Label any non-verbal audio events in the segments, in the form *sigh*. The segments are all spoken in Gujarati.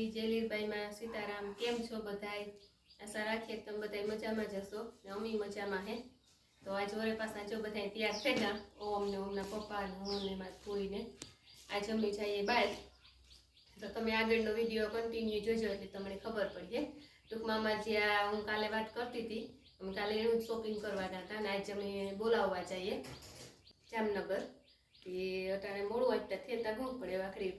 માતાજી જય સીતારામ, કેમ છો બધાય? આશા રાખીએ તમે બધાય મજામાં જ હશો ને અમી મજામાં હે. તો આજ વરે પાછા જો બધા તૈયાર થઈ ગયા. ઓમ ને ઓમના પપ્પા ને હું ને મારી પૂરીને આજે અમે જઈએ બહાર તો તમે આગળનો વીડિયો કન્ટિન્યુ જોજો એટલે તમને ખબર પડી ટૂંકમાં અમારે જે આ હું કાલે વાત કરતી હતી. અમે કાલે જ શોપિંગ કરવાના હતા અને આજે અમે બોલાવવા જઈએ. જામનગર. એ અટાણે મોડું વાંચતા ત્યાં ઘઉં પડે વાખડી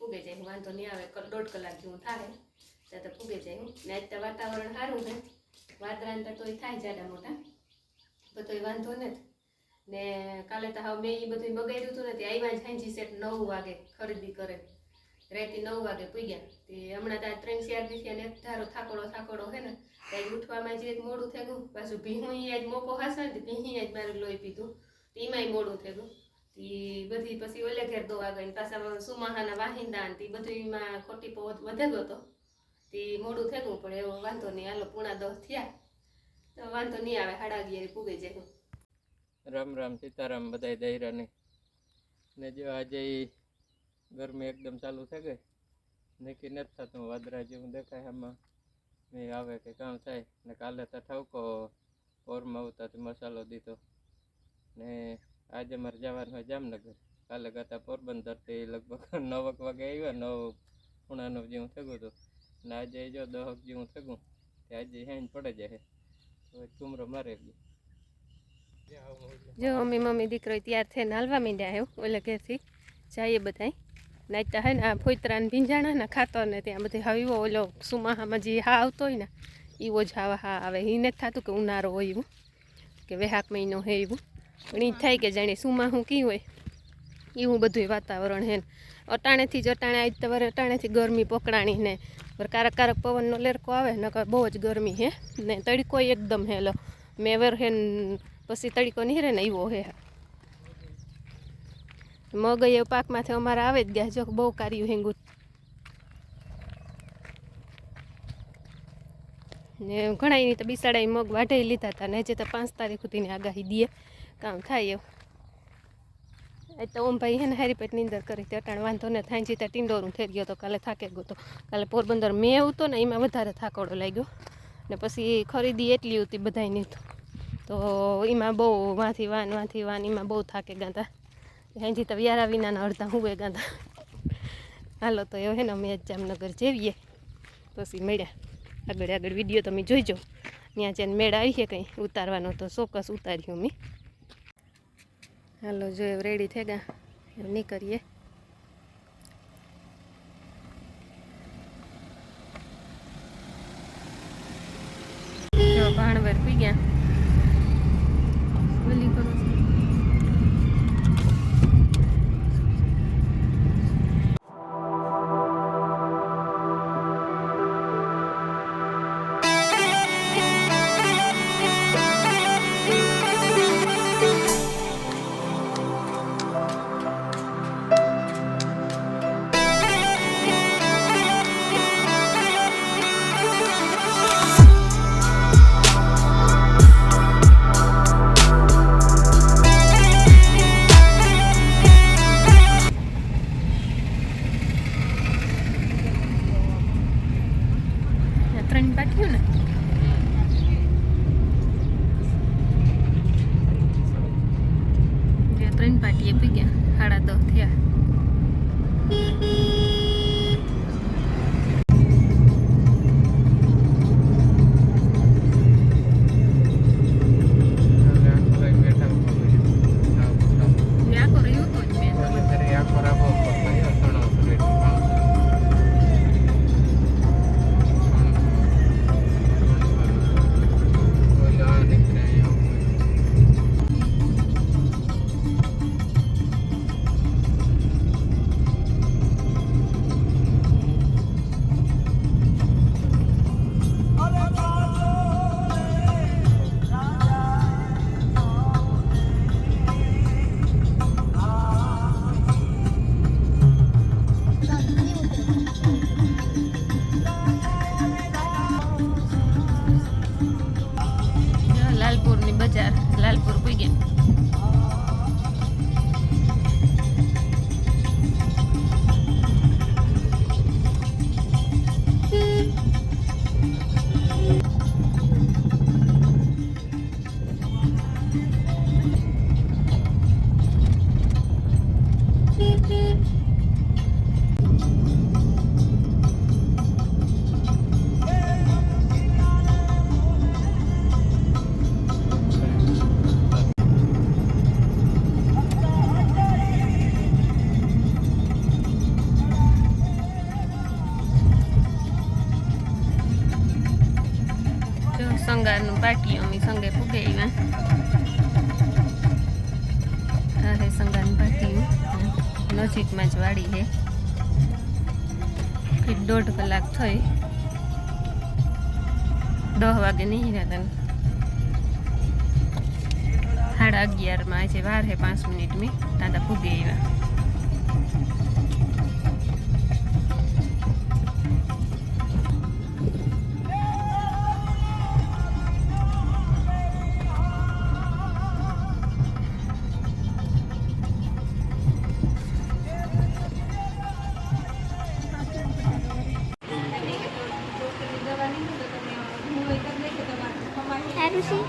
પૂગે જાય વાંધો નહીં આવે દોઢ કલાક જેવું થાય. ત્યાં તો પૂગે જાય ને આજ તો વાતાવરણ સારું છે. વાદરાને તો તોય થાય જાડા મોટા. બધો વાંધો નથી. ને કાલે તો હવે મેં એ બધું બગાડ્યું હતું ને, તે આવ્યા જ હાંજી સેટ નવ વાગે ખરીદી કરે. રાતે નવ વાગે પૂગ્યા. તે હમણાં ત્યાં ત્રણ ચાર દિવસે અને ધારો થાકોડો થાકોડો છે ને ત્યાં ઉઠવામાં જે મોડું થઈ ગયું પાછું ભીહું આજ મોકો હાસે ને ભીહી આજ મારું લોહી પીધું. એમાંય મોડું થઈ ગયું ઈ બધી પછી ઓલે ઘેર દોવા ગઈ પાછા સુમાહાના વાહિંદા ને બધીમાં બધું ખોટી પહોંચ ગયો તો તે મોડું થઈ ગયું પણ એવો વાંધો નહીં. હાલો, પૂણા દસ થયા. તો વાંધો નહીં આવે હાડા અગિયારે પૂગી જાય રામ રામ, સીતારામ બધાય દૈરાને ને. જો આજે ગરમી એકદમ ચાલુ થઈ ગઈ. નક્કી નથી થતું વાદરા જેવું દેખાય આમાં. મેં આવે કે કામ થાય. ને કાલે તો ઠાવકો પોરમાં આવતા મસાલો દીધો. ને આજે મારે જવાનું હોય જામનગર. કાલે કરતાં પોરબંદરથી લગભગ *laughs* નવક વાગે આવ્યા, નવ પૂણા નવ જેવું થયું હતું. ને આજે જો દહક જેવું થયું, તે આજે હેન પડે જાય હવે ચુમરો મારે ગયો જો મમ્મી મમ્મી દીકરો તૈયાર થઈને હાલવા માંડ્યા હે ઓલે ઘેરથી. જઈએ બધાય. નાચતા હે ને આ ફોઈતરાને ભીંજાણા ને ખાતો ને ત્યાં બધી હવીવો ઓલો સુમાહામાં જે હા આવતો હોય ને એવો જ હા હા આવે. એ નથી થતું કે ઉનાળો હોય એવું, કે વેહાક મહિનો હે એવું. પણ એ થાય કે જાણે સુમાહું કી હોય. એવું બધું વાતાવરણ હે અટાણેથી જ અટાણે આજ તમારે અટાણેથી ગરમી પકડાણી ને. કારક કારક પવનનો લેરકો આવે ને બહુ જ ગરમી હે. ને તડકો એકદમ હેલો મેવર હે પછી તડકો રહે ને એવો હે. મગ એ પાકમાંથી અમારે આવે જ ગયા, જો બહુ કાર્યું હેંગું ને ઘણા એની તો બિસાડા મગ વાઢાઈ લીધા હતા ને, હજી તો પાંચ તારીખ સુધીની આગાહી દે. કામ થાય એવું. એ તો ઓમ ભાઈ એને હારી પેટ નીંદર કરી હતી. અટાણ વાંધો ને થાય. જીતા ટીંડોરું થઈ ગયો તો કાલે થાકે ગયો તો. કાલે પોરબંદર મેં હતો ને એમાં વધારે થાકોડો લાગ્યો. ને પછી ખરીદી એટલી હતી બધાયની તો. એમાં બહુ વાંથી વાન વાંથી વાન એમાં બહુ થાકે ગાતા અહીંથી તો વ્યારા વિનાના અડધા હુવે ગાતા હાલો તો એવું હે ને અમે જામનગર જેવીએ પછી મળ્યા. આગળ આગળ વીડિયો તમે જોઈજો. ત્યાં જઈને મેળ આવીએ કંઈ? ઉતારવાનો તો ચોક્કસ ઉતાર્યું મેં હાલો જો એવું રેડી થઈ ગયા એવું ત્રણ પાટ્યું ને દસ વાગે નહીં હતા સાડા અગિયારમાં આજે વાર હે પાંચ મિનિટ મેં તાતા પૂગે એવા હા.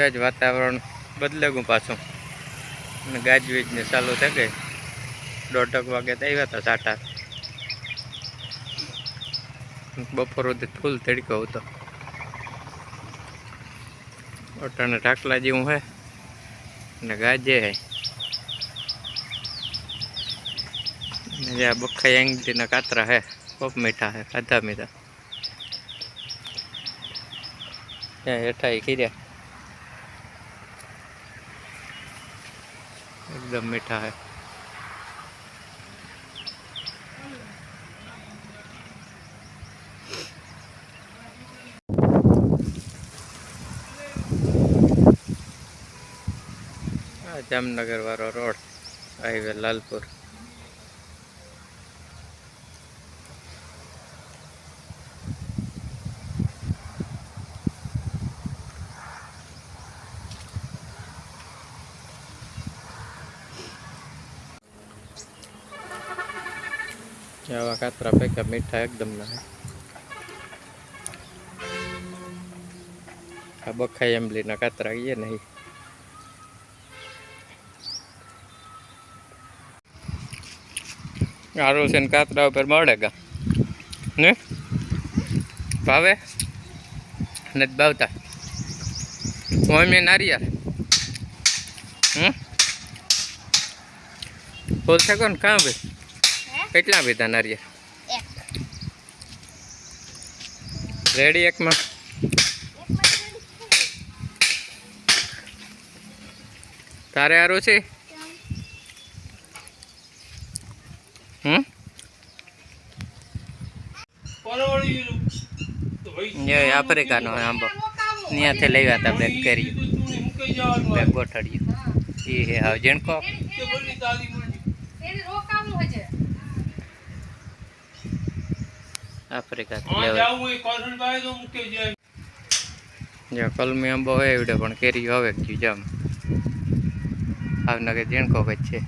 આજ વાતાવરણ બદલે ગયું પાછું. અને ગાજવીજ ને ચાલુ થઈ ગઈ. દોઢક વાગે તો આવ્યા હતા સાટા બપોર સુધી ફૂલ તડકો હતો ઓટાને ઢાકલા જેવું હે ને ગાજે હે જે આ બખાઈ આંગીના કાતરા હે ખૂબ મીઠા હે ખાધા મીઠા ત્યાં હેઠા કર્યા એકદમ મીઠા હે જામનગર વાળો રોડ હાઈવે, લાલપુર. આવા કાતરા પૈકા મીઠા એકદમ ના આ બખાઈ એમ્બલીના કાતરા એ નહીં આરું છે ને કાતરા ઉપર મળે ગા. ને? ભાવે? નથી ભાવતા મમ્મી નારિયેળ હમ? ફૂલ છે કોણ કાં ભાઈ કેટલા પીધા નારિયેળ એક. રેડી એકમાં? તારે સારું છે હમ જે આફ્રિકાનો આંબો. ત્યાંથી લેવા હતા બેગ કર્યું બેગ ગોઠડ્યું એ હે હાવ જીણકો આફ્રિકાથી લેવા. જો કલમી આંબો હોય એવડે પણ કેરી હવે જ જામ આવનગર જીણકો જ છે.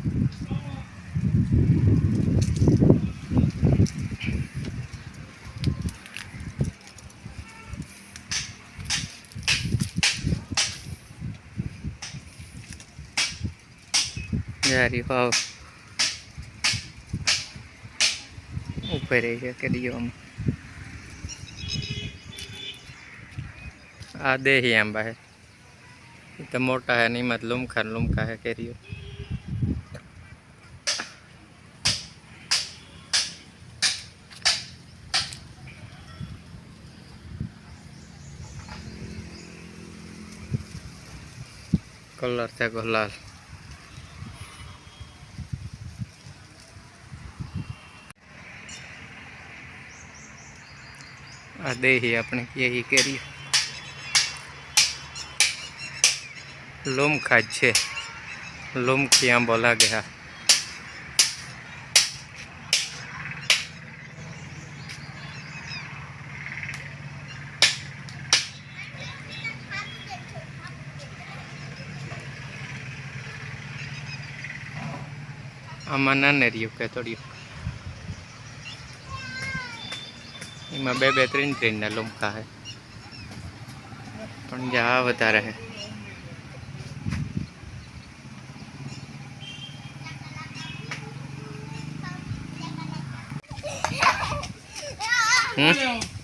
જારી વાવ ઉપર રહી છે કેરીઓ આમ આ દેહી આંબા હે ઈ તો મોટા હે ને એમાં જ લુમખા ને લુમખા હે કેરીઓ કલર છે ગુલાલ આ દેહી આપણે એ કેરી લોમખા જ છે. લોમખી આંબો લાગે હા. આમાં નાને રહ્યું કે થોડ્યું એમાં બે બે ત્રણ ત્રણના લમકા છે પણ જા વધારે છે હમ?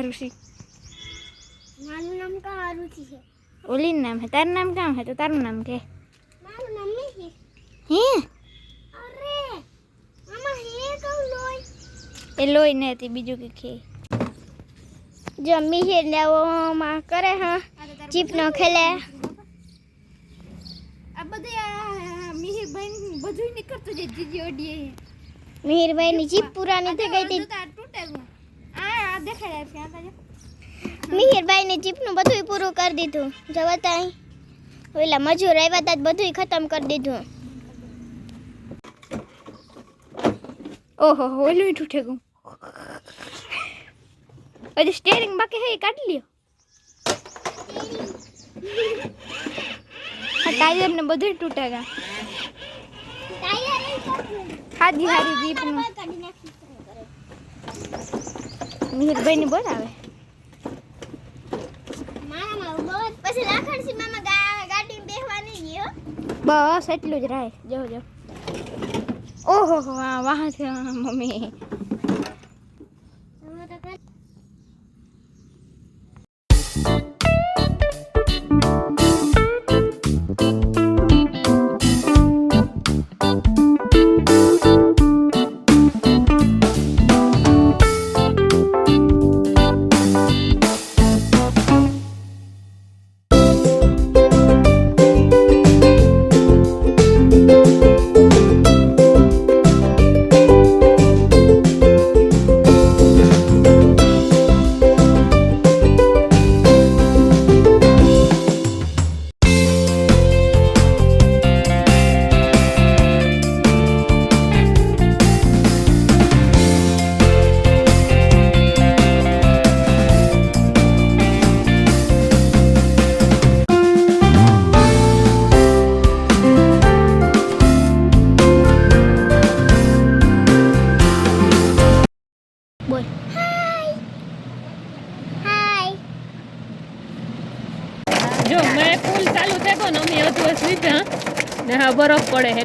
હે ઋષિ મારું નામ કા રુચિ છે ઓલી નામ હે તારું નામ કામ હે તો તારું નામ કે મારું નામ મિહિર હે અરે મામા હે કહું લોય એ લોહી ને હતી બીજું કે ખે જો મિહિર ને માં કરે હા ચીપ નો ખેલે આ બધું મિહિરભાઈ બધું નીકળતું જે જીજી ઓડીએ મિહિરભાઈ ની ચીપ પુરાની થઈ ગઈ હતી તૂટે ગયું આ આ દેખાડે છે આ તાજો મિહિરભાઈ ની ચીપનું બધું પૂરું કરી દીધું. જવા તાઈ ઓલા મજૂર આવ્યા તા બધું ખતમ કરી દીધું. ઓહો હો ઓલું તૂટે ગયું હજી સ્ટેરિંગ બાકી હે એ કાઢી લ્યો. આ ટાયર ને બધું તૂટે ગયા હાજી હારી જીપનું મિહિરભાઈ ને બોલાવે પછી લાખણસી મામા ગા- ગાડીમાં બેસવા ગયો બસ એટલું જ રહે જો જો. ઓહો વાહ છે મમ્મી.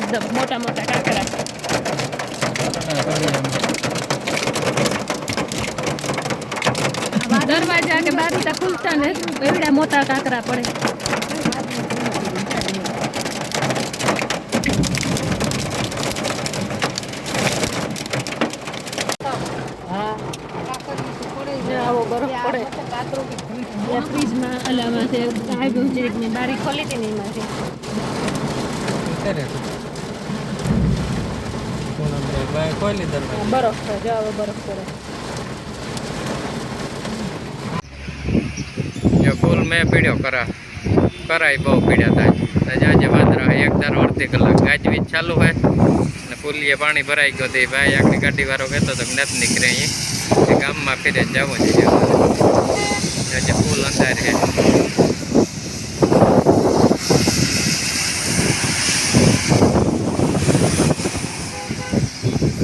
એકદમ મોટા મોટા કાંકરા દરવાજા કે બારીતા ખુલતા ને એવડા મોટા કાંકરા પડે. ફ્રીજમાં અલામાં છે બારી ખોલી હતી ને એમાંથી. પૂનમભાઈ કોઈ લીધર બરફ છે જો હવે બરફ પડે. જો ફૂલ મેં પીડ્યો કરા કરાય બહુ પીડ્યા થાય. આજે આજે વાદરા એક ધારો અડધી કલાક. ગાજવી ચાલુ હોય ને ફૂલીએ પાણી ભરાઈ ગયો તે ભાઈ આખી ગાડી વાળો કહેતો હતો કે નથી નીકળે અહીં ગામમાં ફેરે જવું છે. આજે ફૂલ અંધાર છે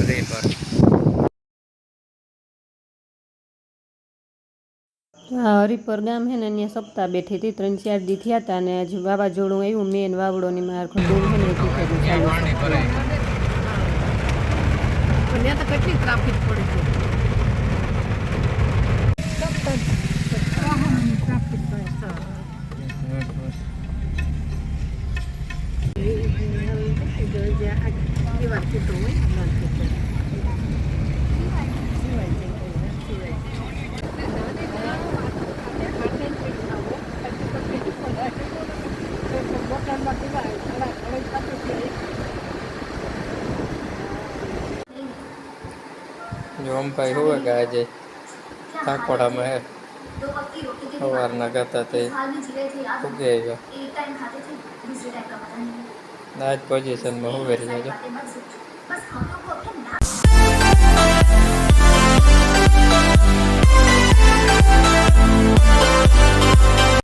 રીપર હા હરિપર ગામ છે ને ત્યાં સપ્તાહ બેઠી હતી ત્રણ ચાર દી થયા હતા અને આજે વાવાઝોડું આવ્યું મેન વાવડોની માર ખંડોળ છે. ને કેટલી ટ્રાફિક પડી છે જોમભાઈ હોવે કે આજે કાંકોડામાં હે? સવારના કરતા તે ઉગે આવ્યો. આજ પોઝિશનમાં હોવે રહી ગયો Thank